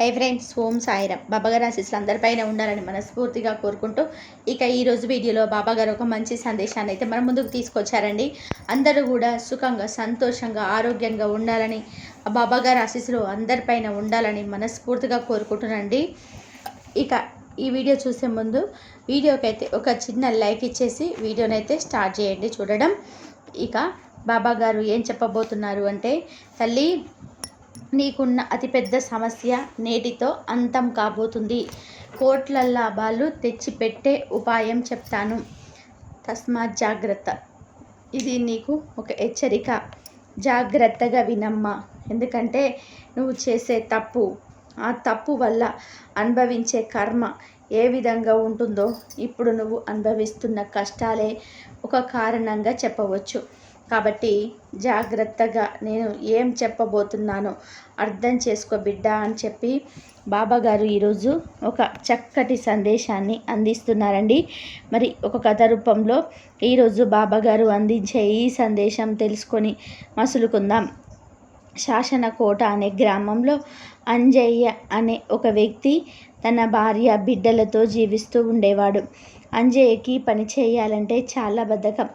Hi friends ఓం సాయిరామ్. బాబాగారు ఆశీస్సులు అందరిపైన ఉండాలని మనస్ఫూర్తిగా కోరుకుంటూ ఇక ఈరోజు వీడియోలో బాబాగారు ఒక మంచి సందేశాన్ని అయితే మన ముందుకు తీసుకొచ్చారండి. అందరూ కూడా సుఖంగా సంతోషంగా ఆరోగ్యంగా ఉండాలని బాబాగారు ఆశీస్సులు అందరిపైన ఉండాలని మనస్ఫూర్తిగా కోరుకుంటున్నాండి ఇక ఈ వీడియో చూసే ముందు వీడియోకైతే ఒక చిన్న లైక్ ఇచ్చేసి వీడియోనైతే స్టార్ట్ చేయండి చూడడం. ఇక బాబాగారు ఏం చెప్పబోతున్నారు అంటే తల్లి నీకున్న అతిపెద్ద సమస్య నేటితో అంతం కాబోతుంది. కోట్ల లాభాలు తెచ్చిపెట్టే ఉపాయం చెప్తాను. తస్మాత్ జాగ్రత్త. ఇది నీకు ఒక హెచ్చరిక. జాగ్రత్తగా వినమ్మా. ఎందుకంటే నువ్వు చేసే తప్పు ఆ తప్పు వల్ల అనుభవించే కర్మ ఏ విధంగా ఉంటుందో ఇప్పుడు నువ్వు అనుభవిస్తున్న కష్టాలే ఒక కారణంగా చెప్పవచ్చు. కాబట్టి జాగ్రత్తగా నేను ఏం చెప్పబోతున్నానో అర్థం చేసుకో బిడ్డ అని చెప్పి బాబాగారు ఈరోజు ఒక చక్కటి సందేశాన్ని అందిస్తున్నారండి. మరి ఒక కథ రూపంలో ఈరోజు బాబాగారు అందించే ఈ సందేశం తెలుసుకొని మసులుకుందాం. శాసనకోట అనే గ్రామంలో అంజయ్య అనే ఒక వ్యక్తి తన భార్య బిడ్డలతో జీవిస్తూ ఉండేవాడు. అంజయ్యకి పని చేయాలంటే చాలా బద్ధకం.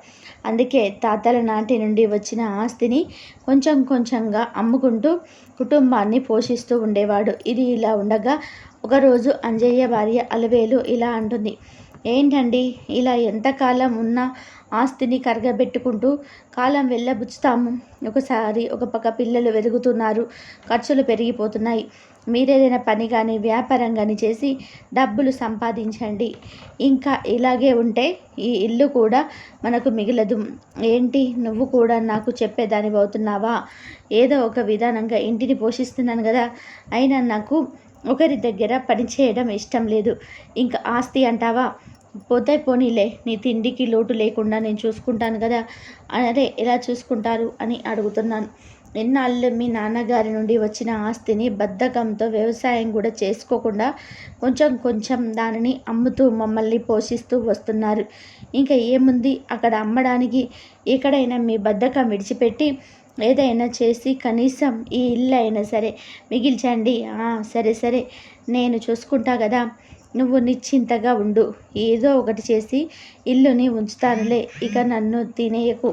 అందుకే తాతల నాటి నుండి వచ్చిన ఆస్తిని కొంచెం కొంచెంగా అమ్ముకుంటూ కుటుంబాన్ని పోషిస్తూ ఉండేవాడు. ఇది ఇలా ఉండగా ఒకరోజు అంజయ్య భార్య అలవేలు ఇలా అంటుంది. ఏంటండి ఇలా ఎంతకాలం ఉన్న ఆస్తిని కరగబెట్టుకుంటూ కాలం వెళ్ళబుచ్చుతాము? ఒకసారి ఒక పక్క పిల్లలు వెలుగుతున్నారు ఖర్చులు పెరిగిపోతున్నాయి. మీరేదైనా పని కానీ వ్యాపారం కానీ చేసి డబ్బులు సంపాదించండి. ఇంకా ఇలాగే ఉంటే ఈ ఇల్లు కూడా మనకు మిగలదు. ఏంటి? నువ్వు కూడా నాకు చెప్పేదాని అవుతున్నావా? ఏదో ఒక విధానంగా ఇంటిని పోషిస్తున్నాను కదా? అయినా నాకు ఒకరి దగ్గర పనిచేయడం ఇష్టం లేదు. ఇంకా ఆస్తి అంటావా? పోతే పోనీలే నీ తిండికి లోటు లేకుండా నేను చూసుకుంటాను కదా? అదే ఎలా చూసుకుంటారు? అని అడుగుతున్నాను. ఎన్నాళ్ళు మీ నాన్నగారి నుండి వచ్చిన ఆస్తిని బద్ధకంతో వ్యవసాయం కూడా చేసుకోకుండా కొంచెం కొంచెం దానిని అమ్ముతూ మమ్మల్ని పోషిస్తూ వస్తున్నారు. ఇంకా ఏముంది? అక్కడ అమ్మడానికి ఎక్కడైనా మీ బద్ధకం విడిచిపెట్టి ఏదైనా చేసి కనీసం ఈ ఇల్లు అయినా సరే మిగిల్చండి. సరే సరే. నేను చూసుకుంటా కదా. నువ్వు నిశ్చింతగా ఉండు. ఏదో ఒకటి చేసి ఇల్లుని ఉంచుతానులే. ఇక నన్ను తినేయకు.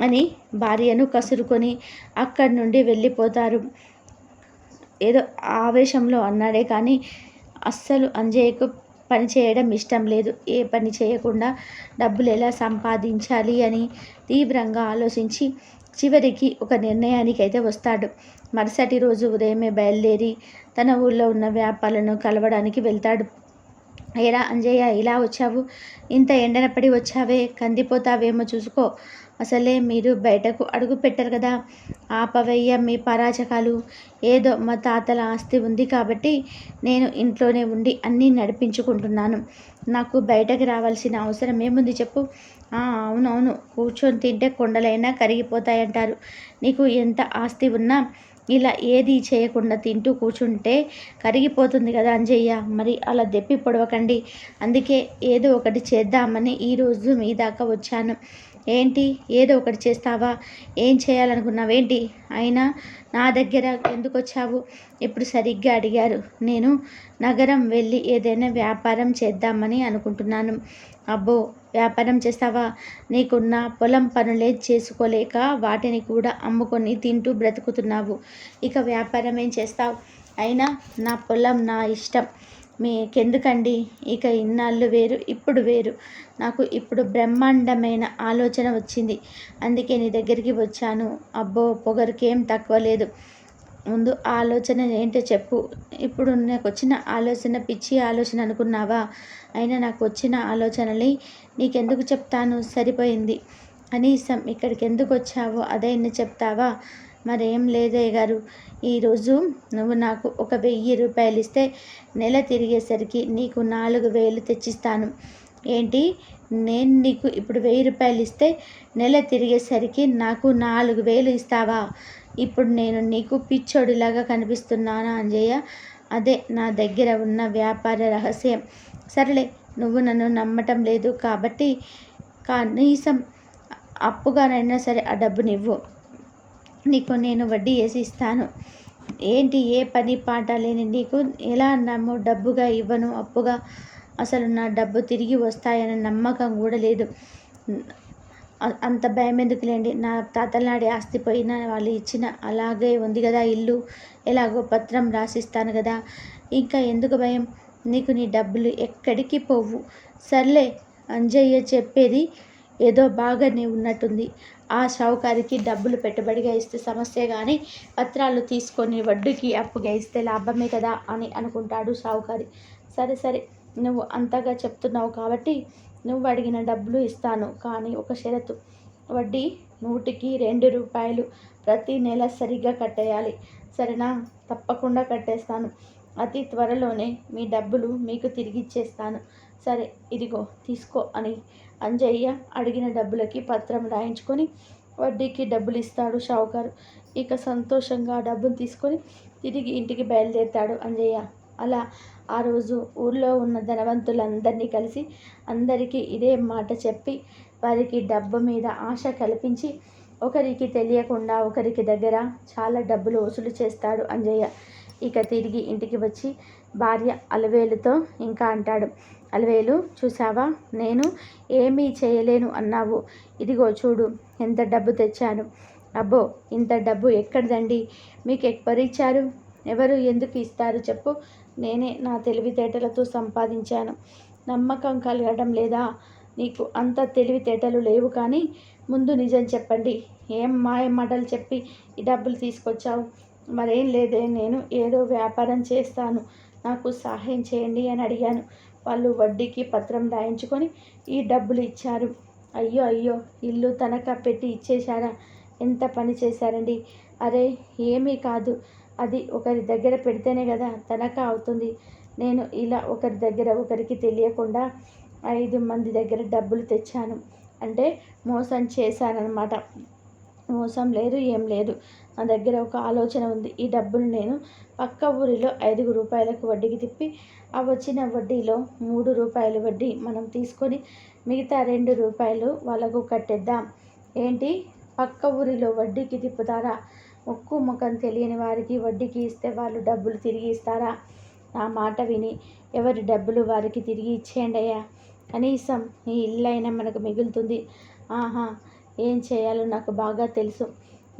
అని భార్యను కసురుకొని అక్కడి నుండి వెళ్ళిపోతారు. ఏదో ఆవేశంలో అన్నాడే కానీ అస్సలు అంజయ్యకు పని చేయడం ఇష్టం లేదు. ఏ పని చేయకుండా డబ్బులు ఎలా సంపాదించాలి అని తీవ్రంగా ఆలోచించి చివరికి ఒక నిర్ణయానికి అయితే వస్తాడు. మరుసటి రోజు ఉదయమే బయలుదేరి తన ఊళ్ళో ఉన్న వ్యాపారులను కలవడానికి వెళ్తాడు. ఏరా అంజయ్య ఇలా వచ్చావు? ఇంత ఎండనపడి వచ్చావే? కందిపోతావేమో చూసుకో. అసలే మీరు బయటకు అడుగు పెట్టరు కదా. ఆపవయ్య మీ పరాచకాలు. ఏదో మా తాతల ఆస్తి ఉంది కాబట్టి నేను ఇంట్లోనే ఉండి అన్నీ నడిపించుకుంటున్నాను. నాకు బయటకు రావాల్సిన అవసరం ఏముంది చెప్పు. అవునవును. కూర్చొని తింటే కొండలైనా కరిగిపోతాయంటారు. నీకు ఎంత ఆస్తి ఉన్నా ఇలా ఏది చేయకుండా తింటూ కూర్చుంటే కరిగిపోతుంది కదా అంజయ్య. మరి అలా దెప్పి పొడవకండి. అందుకే ఏదో ఒకటి చేద్దామని ఈరోజు మీ దాకా వచ్చాను. ఏంటి? ఏదో ఒకటి చేస్తావా? ఏం చేయాలనుకున్నావేంటి? అయినా నా దగ్గర ఎందుకు వచ్చావు ఇప్పుడు సరిగ్గా అడిగారు. నేను నగరం వెళ్ళి ఏదైనా వ్యాపారం చేద్దామని అనుకుంటున్నాను. అబ్బో! వ్యాపారం చేస్తావా? నీకున్న పొలం పనులే చేసుకోలేక వాటిని కూడా అమ్ముకొని తింటూ బ్రతుకుతున్నావు. ఇక వ్యాపారం ఏం చేస్తావు? అయినా నా పొలం నా ఇష్టం. మీకెందుకండి? ఇక ఇన్నాళ్ళు వేరు ఇప్పుడు వేరు. నాకు ఇప్పుడు బ్రహ్మాండమైన ఆలోచన వచ్చింది. అందుకే నీ దగ్గరికి వచ్చాను. అబ్బో పొగరికేం తక్కువ లేదు. ముందు ఆలోచన ఏంటో చెప్పు. ఇప్పుడు నాకు వచ్చిన ఆలోచన పిచ్చి ఆలోచన అనుకున్నావా? అయినా నాకు వచ్చిన ఆలోచనని నీకెందుకు చెప్తాను? సరిపోయింది. కనీసం ఇక్కడికి ఎందుకు వచ్చావో అదైనా చెప్తావా? మరేం లేదే గారు. ఈరోజు నువ్వు నాకు ఒక వెయ్యి రూపాయలు ఇస్తే నెల తిరిగేసరికి నీకు నాలుగు వేలు తెచ్చిస్తాను. ఏంటి? నేను నీకు ఇప్పుడు వెయ్యి రూపాయలు ఇస్తే నెల తిరిగేసరికి నాకు నాలుగు వేలు ఇస్తావా? ఇప్పుడు నేను నీకు పిచ్చోడిలాగా కనిపిస్తున్నానా అంజయ్య? అదే నా దగ్గర ఉన్న వ్యాపార రహస్యం. సరేలే నువ్వు నన్ను నమ్మటం లేదు కాబట్టి కనీసం అప్పుగానైనా సరే ఆ డబ్బునివ్వు. నీకు నేను వడ్డీ వేసి ఇస్తాను ఏంటి ఏ పని పాట లేని నీకు? ఎలా నమ్మో? డబ్బుగా ఇవ్వను అప్పుగా? అసలు నా డబ్బు తిరిగి వస్తాయనే నమ్మకం కూడా లేదు. అంత భయం ఎందుకులేండి నా తాతలనాడి ఆస్తి పోయిన వాళ్ళు ఇచ్చిన అలాగే ఉంది కదా ఇల్లు. ఎలాగో పత్రం రాసిస్తాను కదా. ఇంకా ఎందుకు భయం? నీకు నీ డబ్బులు ఎక్కడికి పోవు. సర్లే అంజయ్య చెప్పేది ఏదో బాగానే ఉన్నట్టుంది. ఆ షావుకారికి డబ్బులు పెట్టుబడిగా ఇస్తే సమస్య కానీ పత్రాలు తీసుకొని వడ్డీకి అప్పుగా ఇస్తే లాభమే కదా అని అనుకుంటాడు షావుకారి. సరే సరే నువ్వు అంతగా చెప్తున్నావు కాబట్టి నువ్వు అడిగిన డబ్బులు ఇస్తాను కానీ ఒక షరతు. వడ్డీ నూటికి రెండు రూపాయలు ప్రతి నెల సరిగ్గా కట్టేయాలి. సరేనా? తప్పకుండా కట్టేస్తాను. అతి త్వరలోనే మీ డబ్బులు మీకు తిరిగి ఇచ్చేస్తాను. సరే ఇదిగో తీసుకో అని అంజయ్య అడిగిన డబ్బులకి పత్రం రాయించుకొని వడ్డీకి డబ్బులు ఇస్తాడు షావుకారు. ఇక సంతోషంగా డబ్బును తీసుకొని తిరిగి ఇంటికి బయలుదేరుతాడు అంజయ్య. అలా ఆ రోజు ఊర్లో ఉన్న ధనవంతులందరినీ కలిసి అందరికీ ఇదే మాట చెప్పి వారికి డబ్బు మీద ఆశ కల్పించి ఒకరికి తెలియకుండా ఒకరికి దగ్గర చాలా డబ్బులు వసూలు చేస్తాడు అంజయ్య. ఇక తిరిగి ఇంటికి వచ్చి భార్య అలవేలుతో ఇంకా అంటాడు. అలవేలు చూసావా నేను ఏమీ చేయలేను అన్నావు. ఇదిగో చూడు ఎంత డబ్బు తెచ్చాను. అబ్బో ఇంత డబ్బు ఎక్కడిదండి? మీకు ఎక్కరిచ్చారు ఎవరు ఎందుకు ఇస్తారు చెప్పు. నేనే నా తెలివితేటలతో సంపాదించాను. నమ్మకం కలగడం లేదా? నీకు అంత తెలివితేటలు లేవు కానీ ముందు నిజం చెప్పండి. ఏం మాయ మాటలు చెప్పి ఈ డబ్బులు తీసుకొచ్చావు? మరేం లేదే నేను ఏదో వ్యాపారం చేస్తాను. నాకు సహాయం చేయండి అని అడిగాను. వాళ్ళు వడ్డీకి పత్రం రాయించుకొని ఈ డబ్బులు ఇచ్చారు. అయ్యో అయ్యో ఇల్లు తనఖా పెట్టి ఇచ్చేశారా? ఎంత పని చేశారండి? అరే ఏమీ కాదు. అది ఒకరి దగ్గర పెడితేనే కదా తనఖా అవుతుంది. నేను ఇలా ఒకరి దగ్గర ఒకరికి తెలియకుండా ఐదు మంది దగ్గర డబ్బులు తెచ్చాను. అంటే మోసం చేశానన్నమాట మోసం లేదు ఏం లేదు. నా దగ్గర ఒక ఆలోచన ఉంది. ఈ డబ్బులు నేను పక్క ఊరిలో ఐదుగు రూపాయలకు వడ్డీకి తిప్పి ఆ వచ్చిన వడ్డీలో మూడు రూపాయలు వడ్డీ మనం తీసుకొని మిగతా రెండు రూపాయలు వాళ్ళకు కట్టేద్దాం. ఏంటి? పక్క ఊరిలో వడ్డీకి తిప్పుతారా? ముక్కు ముఖం తెలియని వారికి వడ్డీకి ఇస్తే వాళ్ళు డబ్బులు తిరిగి ఇస్తారా? నా మాట విని ఎవరి డబ్బులు వారికి తిరిగి ఇచ్చేయండి అయ్యా. కనీసం ఈ ఇల్లు అయినా మనకు మిగులుతుంది. ఆహా ఏం చేయాలో నాకు బాగా తెలుసు.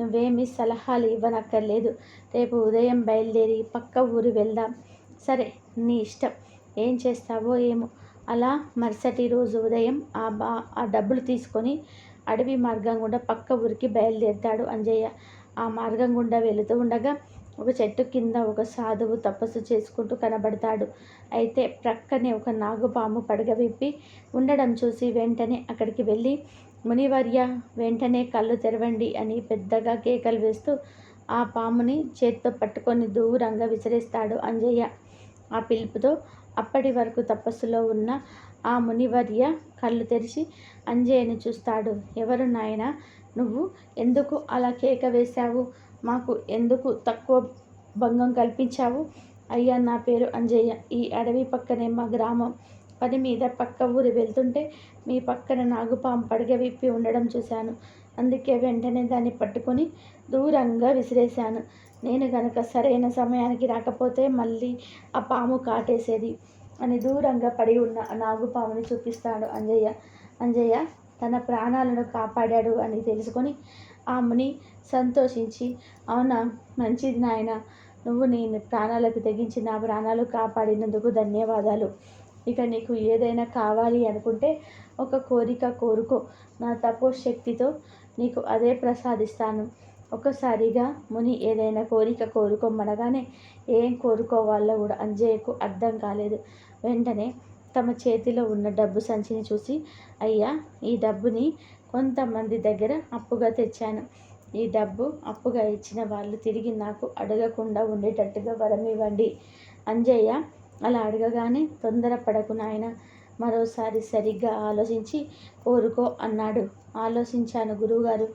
నువ్వేమీ సలహాలు ఇవ్వనక్కర్లేదు. రేపు ఉదయం బయలుదేరి పక్క ఊరు వెళ్దాం. సరే నీ ఇష్టం. ఏం చేస్తావో ఏమో. అలా మరుసటి రోజు ఉదయం ఆ బా ఆ డబ్బులు తీసుకొని అడవి మార్గం గుండా పక్క ఊరికి బయలుదేరుతాడు అంజయ్య. ఆ మార్గం గుండా వెళుతూ ఉండగా ఒక చెట్టు కింద ఒక సాధువు తపస్సు చేసుకుంటూ కనబడతాడు. అయితే ప్రక్కనే ఒక నాగుపాము పడగ విప్పి ఉండడం చూసి వెంటనే అక్కడికి వెళ్ళి మునివర్య వెంటనే కళ్ళు తెరవండి అని పెద్దగా కేకలు వేస్తూ ఆ పాముని చేత్తో పట్టుకొని దూరంగా విసిరేస్తాడు అంజయ్య. ఆ పిలుపుతో అప్పటి వరకు తపస్సులో ఉన్న ఆ మునివర్య కళ్ళు తెరిచి అంజయ్యని చూస్తాడు. ఎవరు నాయన? నువ్వు ఎందుకు అలా కేక వేశావు? మాకు ఎందుకు తక్కువ భంగం కల్పించావు? అయ్యా నా పేరు అంజయ్య. ఈ అడవి పక్కనే మా గ్రామం. పని మీద పక్క ఊరు వెళ్తుంటే మీ పక్కన నాగుపాము పడగ విప్పి ఉండడం చూశాను. అందుకే వెంటనే దాన్ని పట్టుకొని దూరంగా విసిరేశాను. నేను గనక సరైన సమయానికి రాకపోతే మళ్ళీ ఆ పాము కాటేసేది అని దూరంగా పడి ఉన్న ఆ నాగుపాముని చూపిస్తాడు అంజయ్య. అంజయ్య తన ప్రాణాలను కాపాడాడు అని తెలుసుకొని ఆ ముని సంతోషించి అవునా? మంచిది నాయన. నువ్వు నేను ప్రాణాలకు తెగించి నా ప్రాణాలు కాపాడినందుకు ధన్యవాదాలు. ఇక నీకు ఏదైనా కావాలి అనుకుంటే ఒక కోరిక కోరుకో. నా తపోశక్తితో నీకు అదే ప్రసాదిస్తాను. ఒకసారిగా ముని ఏదైనా కోరిక కోరుకోమనగానే ఏం కోరుకోవాలో కూడా అంజయ్యకు అర్థం కాలేదు. వెంటనే తమ చేతిలో ఉన్న డబ్బు సంచిని చూసి అయ్యా ఈ డబ్బుని కొంతమంది దగ్గర అప్పుగా తెచ్చాను. ఈ డబ్బు అప్పుగా ఇచ్చిన వాళ్ళు తిరిగి నాకు అడగకుండా ఉండేటట్టుగా వరం ఇవ్వండి అంజయ్య అలా అడగగానే తొందరపడకు నాయన మరోసారి సరిగ్గా ఆలోచించి కోరుకో అన్నాడు. ఆలోచించాను గురువుగారు.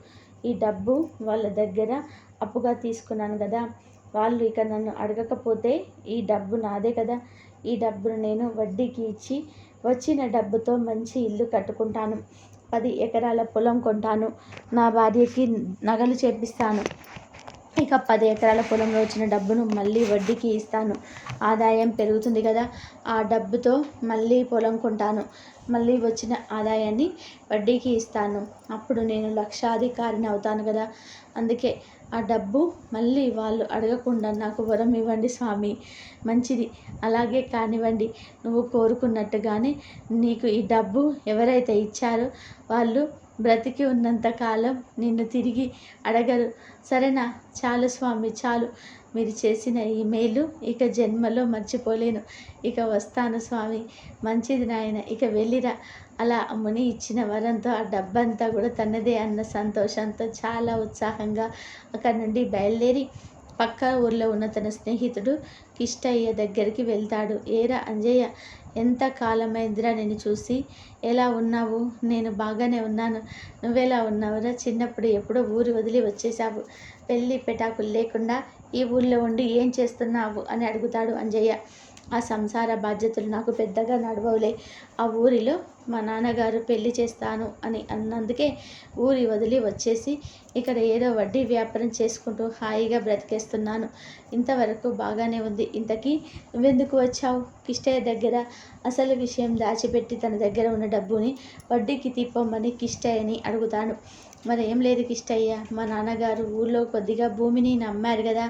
ఈ డబ్బు వాళ్ళ దగ్గర అప్పుగా తీసుకున్నాను కదా. వాళ్ళు ఇక నన్ను అడగకపోతే ఈ డబ్బు నాదే కదా. ఈ డబ్బును నేను వడ్డీకి ఇచ్చి వచ్చిన డబ్బుతో మంచి ఇల్లు కట్టుకుంటాను. పది ఎకరాల పొలం కొంటాను. నా భార్యకి నగలు చేపిస్తాను. ఇక పది ఎకరాల పొలంలో వచ్చిన డబ్బును మళ్ళీ వడ్డీకి ఇస్తాను. ఆదాయం పెరుగుతుంది కదా ఆ డబ్బుతో మళ్ళీ పొలం కొంటాను. మళ్ళీ వచ్చిన ఆదాయాన్ని వడ్డీకి ఇస్తాను. అప్పుడు నేను లక్షాధికారిని అవుతాను కదా. అందుకే ఆ డబ్బు మళ్ళీ వాళ్ళు అడగకుండా నాకు వరం ఇవ్వండి స్వామి. మంచిది. అలాగే కానివ్వండి. నువ్వు కోరుకున్నట్టుగానే నీకు ఈ డబ్బు ఎవరైతే ఇచ్చారో వాళ్ళు బ్రతికి ఉన్నంత కాలం నిన్ను తిరిగి అడగరు. సరేనా? చాలు స్వామి చాలు. మీరు చేసిన ఈ మేలు ఇక జన్మలో మర్చిపోలేను. ఇక వస్తాను స్వామి. మంచిది నాయన ఇక వెళ్ళిరా. అలా ముని ఇచ్చిన వరంతో ఆ డబ్బంతా కూడా తనదే అన్న సంతోషంతో చాలా ఉత్సాహంగా అక్కడ నుండి బయలుదేరి పక్క ఊర్లో ఉన్న తన స్నేహితుడు కిష్టయ్య దగ్గరికి వెళ్తాడు. ఏరా అంజయ్య ఎంత కాలమైందిరా నేను చూసి ఎలా ఉన్నావు? నేను బాగానే ఉన్నాను. నువ్వెలా ఉన్నావురా చిన్నప్పుడు ఎప్పుడో ఊరు వదిలి వచ్చేసావు పెళ్ళి పెటాకులు లేకుండా ఈ ఊళ్ళో ఉండి ఏం చేస్తున్నావు? అని అడుగుతాడు అంజయ్య. ఆ సంసార బాధ్యతలు నాకు పెద్దగా నడవలే ఆ ఊరిలో మా నాన్నగారు పెళ్ళి చేస్తాను అని అన్నందుకే ఊరి వదిలి వచ్చేసి ఇక్కడ ఏదో వడ్డీ వ్యాపారం చేసుకుంటూ హాయిగా బ్రతికేస్తున్నాను. ఇంతవరకు బాగానే ఉంది. ఇంతకీ నువ్వెందుకు వచ్చావు? కిష్టయ్య దగ్గర అసలు విషయం దాచిపెట్టి తన దగ్గర ఉన్న డబ్బుని వడ్డీకి తిప్పమని కిష్టయ్యని అడుగుతాను. మరి ఏం లేదు కిష్టయ్య. మా నాన్నగారు ఊళ్ళో కొద్దిగా భూమిని నమ్మారు కదా.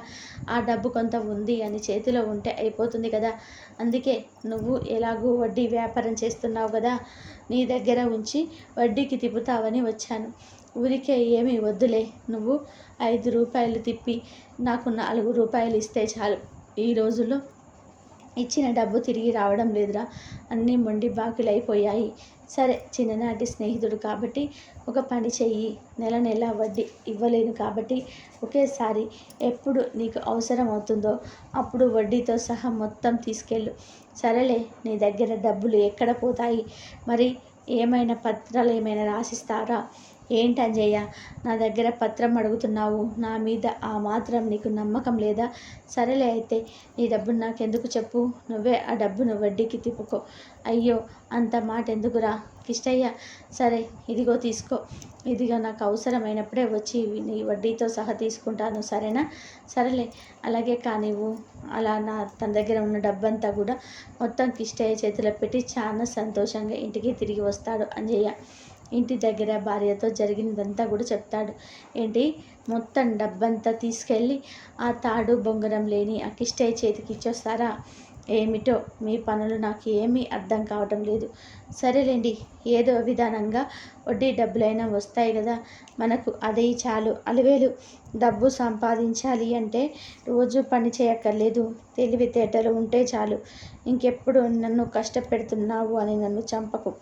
ఆ డబ్బు కొంత ఉంది అని చేతిలో ఉంటే అయిపోతుంది కదా. అందుకే నువ్వు ఎలాగూ వడ్డీ వ్యాపారం చేస్తున్నావు కదా. నీ దగ్గర ఉంచి వడ్డీకి తిప్పుతావని వచ్చాను. ఊరికే ఏమీ వద్దులే. నువ్వు ఐదు రూపాయలు తిప్పి నాకు నాలుగు రూపాయలు ఇస్తే చాలు. ఈ రోజుల్లో ఇచ్చిన డబ్బు తిరిగి రావడం లేదురా. అన్నీ మొండి బాకులైపోయాయి. సరే చిన్ననాటి స్నేహితుడు కాబట్టి ఒక పని చెయ్యి. నెల నెల వడ్డీ ఇవ్వలేను కాబట్టి ఒకేసారి ఎప్పుడు నీకు అవసరం అవుతుందో అప్పుడు వడ్డీతో సహా మొత్తం తీసుకెళ్ళు. సరేలే నీ దగ్గర డబ్బులు ఎక్కడ పోతాయి? మరి ఏమైనా పత్రాలు ఏమైనా రాసిస్తారా? ఏంటి అంజయ్య? నా దగ్గర పత్రం అడుగుతున్నావు. నా మీద ఆ మాత్రం నీకు నమ్మకం లేదా? సరేలే అయితే నీ డబ్బును నాకెందుకు చెప్పు? నువ్వే ఆ డబ్బును వడ్డీకి తిప్పుకో. అయ్యో అంత మాట ఎందుకురా? కిష్టయ్య సరే ఇదిగో తీసుకో. ఇదిగో నాకు అవసరమైనప్పుడే వచ్చి నీ వడ్డీతో సహా తీసుకుంటాను సరేనా? సరేలే అలాగే కానివ్వు అలా నా తన దగ్గర ఉన్న డబ్బంతా కూడా మొత్తం కిష్టయ్య చేతిలో పెట్టి చాలా సంతోషంగా ఇంటికి తిరిగి వస్తాడు అంజయ్య. ఇంటి దగ్గర భార్యతో జరిగినదంతా కూడా చెప్తాడు. ఏంటి? మొత్తం డబ్బంతా తీసుకెళ్ళి ఆ తాడు బొంగరం లేని ఆ చేతికి ఇచ్చేస్తారా? ఏమిటో మీ పనులు నాకు ఏమీ అర్థం కావటం లేదు. సరేలేండి ఏదో విధానంగా వడ్డీ డబ్బులైనా వస్తాయి కదా మనకు అదే చాలు. అలివేలు డబ్బు సంపాదించాలి అంటే రోజు పని చేయక్కర్లేదు. తెలివితేటలు ఉంటే చాలు. ఇంకెప్పుడు నన్ను కష్టపెడుతున్నావు అని నన్ను చంపకు.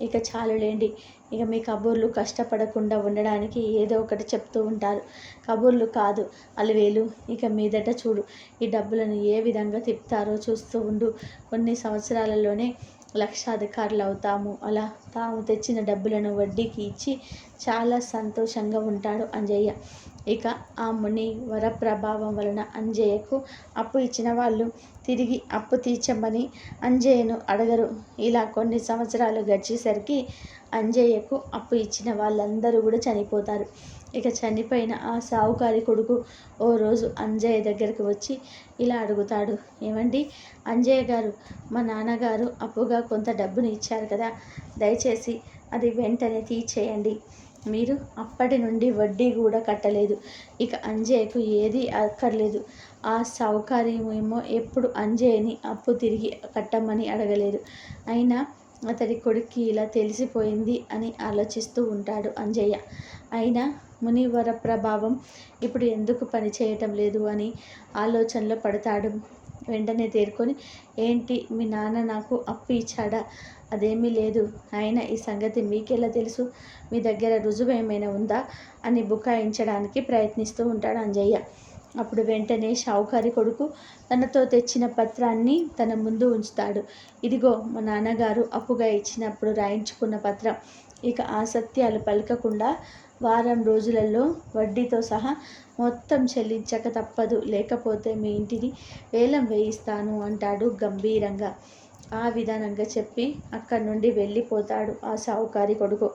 ఇక చాలులేండి ఇక మీ కబుర్లు కష్టపడకుండా ఉండడానికి ఏదో ఒకటి చెప్తూ ఉంటారు. కబుర్లు కాదు. అలివేలు ఇక మీదట చూడు. ఈ డబ్బులను ఏ విధంగా తిప్పుతారో చూస్తూ ఉండు. కొన్ని సంవత్సరాలలోనే లక్షాధికారులు అవుతాము. అలా తాము తెచ్చిన డబ్బులను వడ్డీకి ఇచ్చి చాలా సంతోషంగా ఉంటాడు అంజయ్య. ఇక ఆ ముని వరప్రభావం వలన అంజయ్యకు అప్పు ఇచ్చిన వాళ్ళు తిరిగి అప్పు తీర్చమని అంజయ్యను అడగరు. ఇలా కొన్ని సంవత్సరాలు గడిచేసరికి అంజయ్యకు అప్పు ఇచ్చిన వాళ్ళందరూ కూడా చనిపోతారు. ఇక చనిపోయిన ఆ సావుకారి కొడుకు ఓ రోజు అంజయ్య దగ్గరికి వచ్చి ఇలా అడుగుతాడు. ఏమండి? అంజయ్య గారు మా నాన్నగారు అప్పుగా కొంత డబ్బుని ఇచ్చారు కదా దయచేసి అది వెంటనే తీర్చేయండి. మీరు అప్పటి నుండి వడ్డీ కూడా కట్టలేదు. ఇక అంజయ్యకు ఏది అక్కర్లేదు. ఆ సౌకర్యమేమో ఎప్పుడు అంజయ్యని అప్పు తిరిగి కట్టమని అడగలేదు. అయినా అతడి కొడుక్కి ఇలా తెలిసిపోయింది అని ఆలోచిస్తూ ఉంటాడు అంజయ్య. అయినా మునివర ప్రభావం ఇప్పుడు ఎందుకు పని చేయటం లేదు అని ఆలోచనలో పడతాడు. వెంటనే తేరుకొని ఏంటి మీ నాన్న నాకు అప్పు ఇచ్చాడా? అదేమీ లేదు. అయినా ఈ సంగతి మీకెలా తెలుసు? మీ దగ్గర రుజువు ఏమైనా ఉందా? అని బుకాయించడానికి ప్రయత్నిస్తూ ఉంటాడు అంజయ్య. అప్పుడు వెంటనే షావుకారి కొడుకు తనతో తెచ్చిన పత్రాన్ని తన ముందు ఉంచుతాడు. ఇదిగో మా నాన్నగారు అప్పుగా ఇచ్చినప్పుడు రాయించుకున్న పత్రం. ఇక ఆసత్యాలు పలకకుండా వారం రోజులలో వడ్డీతో సహా మొత్తం చెల్లించక తప్పదు. లేకపోతే మీ ఇంటిని వేలం వేయిస్తాను అంటాడు గంభీరంగా. ఆ విధానంగా చెప్పి అక్కడి నుండి వెళ్ళిపోతాడు ఆ సావుకారి కొడుకు.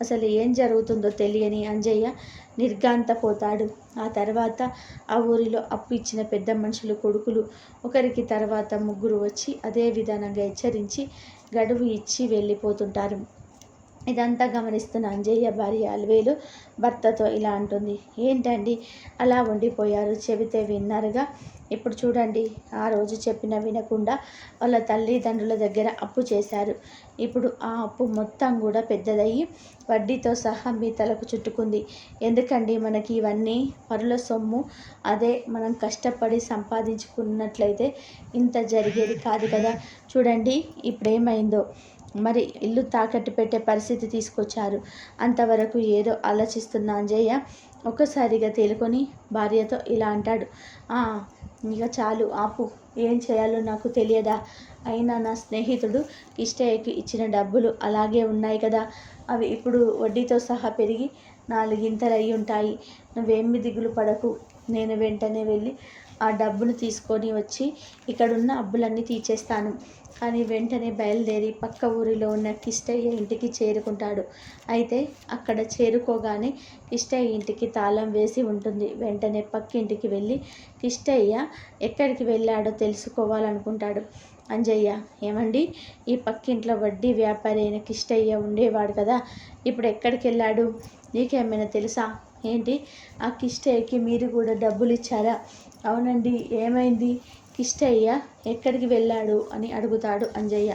అసలు ఏం జరుగుతుందో తెలియని అంజయ్య నిర్గాంతపోతాడు ఆ తర్వాత ఆ ఊరిలో అప్పు ఇచ్చిన పెద్ద మనుషులు కొడుకులు ఒకరికి తర్వాత ముగ్గురు వచ్చి అదే విధానంగా హెచ్చరించి గడువు ఇచ్చి వెళ్ళిపోతుంటారు. ఇదంతా గమనిస్తున్న అంజయ్య భార్య అల్వేలు భర్తతో ఇలా అంటుంది. ఏంటండి? అలా ఉండిపోయారు. చెబితే విన్నారుగా ఇప్పుడు చూడండి ఆ రోజు చెప్పిన వినకుండా వాళ్ళ తల్లిదండ్రుల దగ్గర అప్పు చేశారు. ఇప్పుడు ఆ అప్పు మొత్తం కూడా పెద్దదయ్యి వడ్డీతో సహా మీ తలకు చుట్టుకుంది. ఎందుకండి మనకి ఇవన్నీ? పరుల సొమ్ము. అదే మనం కష్టపడి సంపాదించుకున్నట్లయితే ఇంత జరిగేది కాదు కదా. చూడండి ఇప్పుడు ఏమైందో మరి ఇల్లు తాకట్టు పెట్టే పరిస్థితి తీసుకొచ్చారు. అంతవరకు ఏదో ఆలోచిస్తున్న అంజయ్య ఒక్కసారిగా తేలుకొని భార్యతో ఇలా అంటాడు. ఇక చాలు ఆపు. ఏం చేయాలో నాకు తెలియదా? అయినా నా స్నేహితుడు కిష్టయ్యకి ఇచ్చిన డబ్బులు అలాగే ఉన్నాయి కదా. అవి ఇప్పుడు వడ్డీతో సహా పెరిగి నాలుగింతలు అయి ఉంటాయి నువ్వేమి దిగులు పడకు. నేను వెంటనే వెళ్ళి ఆ డబ్బును తీసుకొని వచ్చి ఇక్కడున్న అబ్బులన్నీ తీర్చేస్తాను. కానీ వెంటనే బయలుదేరి పక్క ఊరిలో ఉన్న కిష్టయ్య ఇంటికి చేరుకుంటాడు. అయితే అక్కడ చేరుకోగానే కిష్టయ్య ఇంటికి తాళం వేసి ఉంటుంది. వెంటనే పక్కింటికి వెళ్ళి కిష్టయ్య ఎక్కడికి వెళ్ళాడో తెలుసుకోవాలనుకుంటాడు. అంజయ్య ఏమండి? ఈ పక్కింట్లో వడ్డీ వ్యాపారి అయిన కిష్టయ్య ఉండేవాడు కదా ఇప్పుడు ఎక్కడికి వెళ్ళాడు? నీకేమైనా తెలుసా? ఏంటి? ఆ కిష్టయ్యకి మీరు కూడా డబ్బులు ఇచ్చారా అవునండి ఏమైంది? కిష్టయ్య ఎక్కడికి వెళ్ళాడు అని అడుగుతాడు అంజయ్య.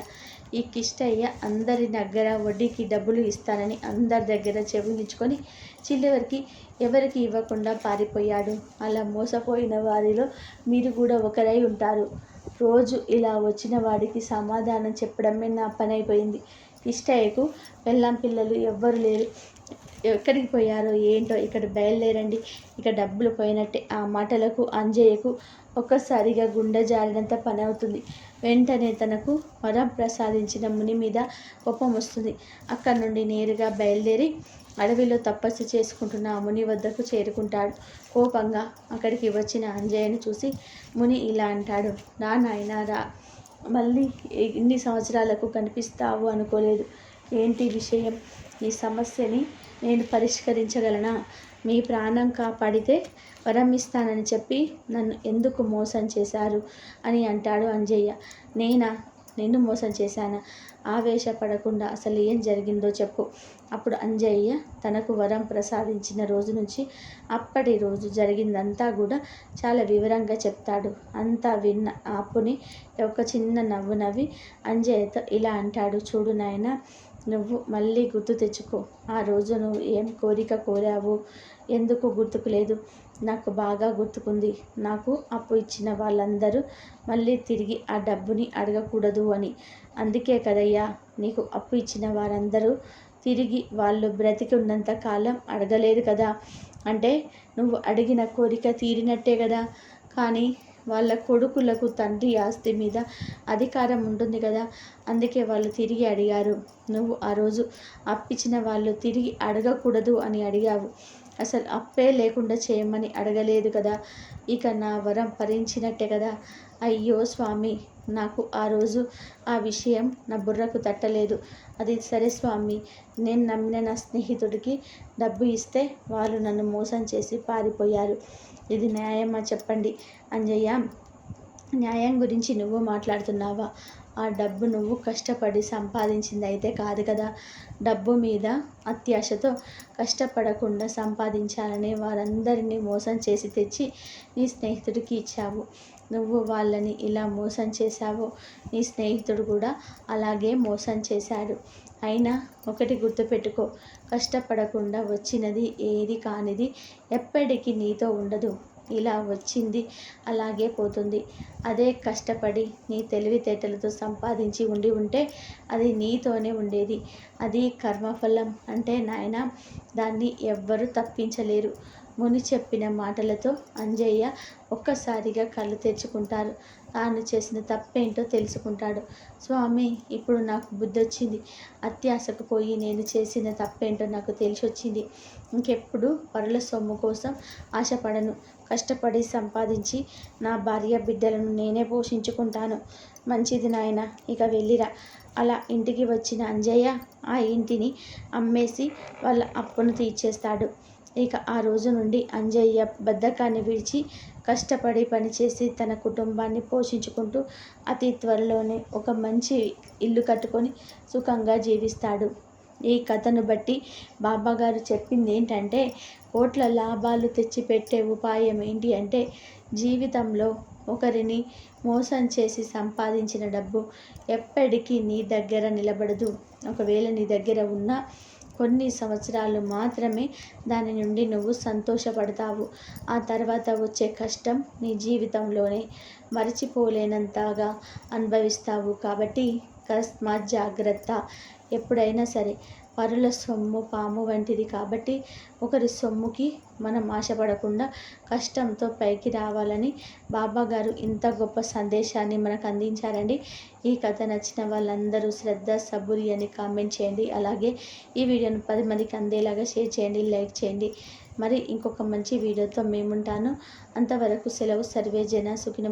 ఈ కిష్టయ్య అందరి దగ్గర వడ్డీకి డబ్బులు ఇస్తానని అందరి దగ్గర చెవించుకొని చిల్లవరికి ఎవరికి ఇవ్వకుండా పారిపోయాడు. అలా మోసపోయిన వారిలో మీరు కూడా ఒకరై ఉంటారు. రోజు ఇలా వచ్చిన వాడికి సమాధానం చెప్పడమే నా పని అయిపోయింది కిష్టయ్యకు పెళ్ళాం పిల్లలు ఎవ్వరు లేరు. ఎక్కడికి పోయారో ఏంటో ఇక్కడ బయలుదేరండి. ఇక డబ్బులు పోయినట్టే. ఆ మాటలకు అంజయ్యకు ఒక్కసారిగా గుండె జారినంత పని అవుతుంది వెంటనే తనకు వరం ప్రసాదించిన ముని మీద కోపం వస్తుంది. అక్కడి నుండి నేరుగా బయలుదేరి అడవిలో తపస్సు చేసుకుంటున్న ఆ ముని వద్దకు చేరుకుంటాడు. కోపంగా అక్కడికి వచ్చిన అంజయ్యను చూసి ముని ఇలా అంటాడు నా నాయన రా. మళ్ళీ ఇన్ని సంవత్సరాలకు కనిపిస్తావు అనుకోలేదు. ఏంటి విషయం? ఈ సమస్యని నేను పరిష్కరించగలనా? మీ ప్రాణం కాపాడితే వరం ఇస్తానని చెప్పి నన్ను ఎందుకు మోసం చేశారు? అని అంటాడు అంజయ్య. నేనా? నిన్ను మోసం చేశానా? ఆవేశపడకుండా అసలు ఏం జరిగిందో చెప్పు. అప్పుడు అంజయ్య తనకు వరం ప్రసాదించిన రోజు నుంచి అప్పటి రోజు జరిగిందంతా కూడా చాలా వివరంగా చెప్తాడు. అంతా విన్న ఆపుని ఒక చిన్న నవ్వు నవ్వి అంజయ్యతో ఇలా అంటాడు. చూడు నాయన నువ్వు మళ్ళీ గుర్తు తెచ్చుకో. ఆ రోజు నువ్వు ఏం కోరిక కోరావు ఎందుకు గుర్తుకు లేదు. నాకు బాగా గుర్తుకుంది. నాకు అప్పు ఇచ్చిన వాళ్ళందరూ మళ్ళీ తిరిగి ఆ డబ్బుని అడగకూడదు అని. అందుకే కదయ్యా నీకు అప్పు ఇచ్చిన వారందరూ తిరిగి వాళ్ళు బ్రతికి ఉన్నంత కాలం అడగలేదు కదా. అంటే నువ్వు అడిగిన కోరిక తీరినట్టే కదా. కానీ వాళ్ళ కొడుకులకు తండ్రి ఆస్తి మీద అధికారం ఉంటుంది కదా? అందుకే వాళ్ళు తిరిగి అడిగారు. నువ్వు ఆ రోజు అప్పిచ్చిన వాళ్ళు తిరిగి అడగకూడదు అని అడిగావు. అసలు అప్పే లేకుండా చేయమని అడగలేదు కదా? ఇక నా వరం భరించినట్టే కదా? అయ్యో స్వామి నాకు ఆ రోజు ఆ విషయం నా బుర్రకు తట్టలేదు. అది సరే స్వామి నేను నమ్మిన నా స్నేహితుడికి డబ్బు ఇస్తే వాళ్ళు నన్ను మోసం చేసి పారిపోయారు. ఇది న్యాయమా చెప్పండి? అంజయ్య న్యాయం గురించి నువ్వు మాట్లాడుతున్నావా? ఆ డబ్బు నువ్వు కష్టపడి సంపాదించింది అయితే కాదు కదా. డబ్బు మీద అత్యాశతో కష్టపడకుండా సంపాదించాలని వారందరినీ మోసం చేసి తెచ్చి నీ స్నేహితుడికి ఇచ్చావు. నువ్వు వాళ్ళని ఇలా మోసం చేశావో నీ స్నేహితుడు కూడా అలాగే మోసం చేశాడు. అయినా ఒకటి గుర్తుపెట్టుకో కష్టపడకుండా వచ్చినది ఏది కానిది ఎప్పటికీ నీతో ఉండదు. ఇలా వచ్చింది అలాగే పోతుంది. అదే కష్టపడి నీ తెలివితేటలతో సంపాదించి ఉండి ఉంటే అది నీతోనే ఉండేది. అది కర్మఫలం అంటే నాయన దాన్ని ఎవ్వరూ తప్పించలేరు. ముని చెప్పిన మాటలతో అంజయ్య ఒక్కసారిగా కళ్ళు తెచ్చుకుంటారు తాను చేసిన తప్పేంటో తెలుసుకుంటాడు. స్వామి ఇప్పుడు నాకు బుద్ధి వచ్చింది అత్యాశకు పోయి నేను చేసిన తప్పేంటో నాకు తెలిసి వచ్చింది ఇంకెప్పుడు పరుల సొమ్ము కోసం ఆశపడను. కష్టపడి సంపాదించి నా భార్య బిడ్డలను నేనే పోషించుకుంటాను. మంచిది నాయన ఇక వెళ్ళిరా. అలా ఇంటికి వచ్చిన అంజయ్య ఆ ఇంటిని అమ్మేసి వాళ్ళ అప్పును తీర్చేస్తాడు. ఇక ఆ రోజు నుండి అంజయ్య బద్ధకాన్ని విడిచి కష్టపడి పనిచేసి తన కుటుంబాన్ని పోషించుకుంటూ అతి త్వరలోనే ఒక మంచి ఇల్లు కట్టుకొని సుఖంగా జీవిస్తాడు. ఈ కథను బట్టి బాబాగారు చెప్పింది ఏంటంటే కోట్ల లాభాలు తెచ్చిపెట్టే ఉపాయం ఏంటి అంటే జీవితంలో ఒకరిని మోసం చేసి సంపాదించిన డబ్బు ఎప్పటికీ నీ దగ్గర నిలబడదు. ఒకవేళ నీ దగ్గర ఉన్న కొన్ని సంవత్సరాలు మాత్రమే దాని నుండి నువ్వు సంతోషపడతావు. ఆ తర్వాత వచ్చే కష్టం నీ జీవితంలోనే మరచిపోలేనంతగా అనుభవిస్తావు. కాబట్టి కస్మాత్ జాగ్రత్త. ఎప్పుడైనా సరే పరుల సొమ్ము పాము వంటిది కాబట్టి ఒకరి సొమ్ముకి మనం ఆశపడకుండా కష్టంతో పైకి రావాలని బాబా గారు ఇంత గొప్ప సందేశాన్ని మనకు అందించారండి. ఈ కథ నచ్చిన వాళ్ళందరూ శ్రద్ధ సబురి అని కామెంట్ చేయండి. అలాగే ఈ వీడియోను పది మందికి అందేలాగా షేర్ చేయండి లైక్ చేయండి. మరి ఇంకొక మంచి వీడియోతో మేముంటాను. అంతవరకు సెలవు సర్వే జన సుఖిన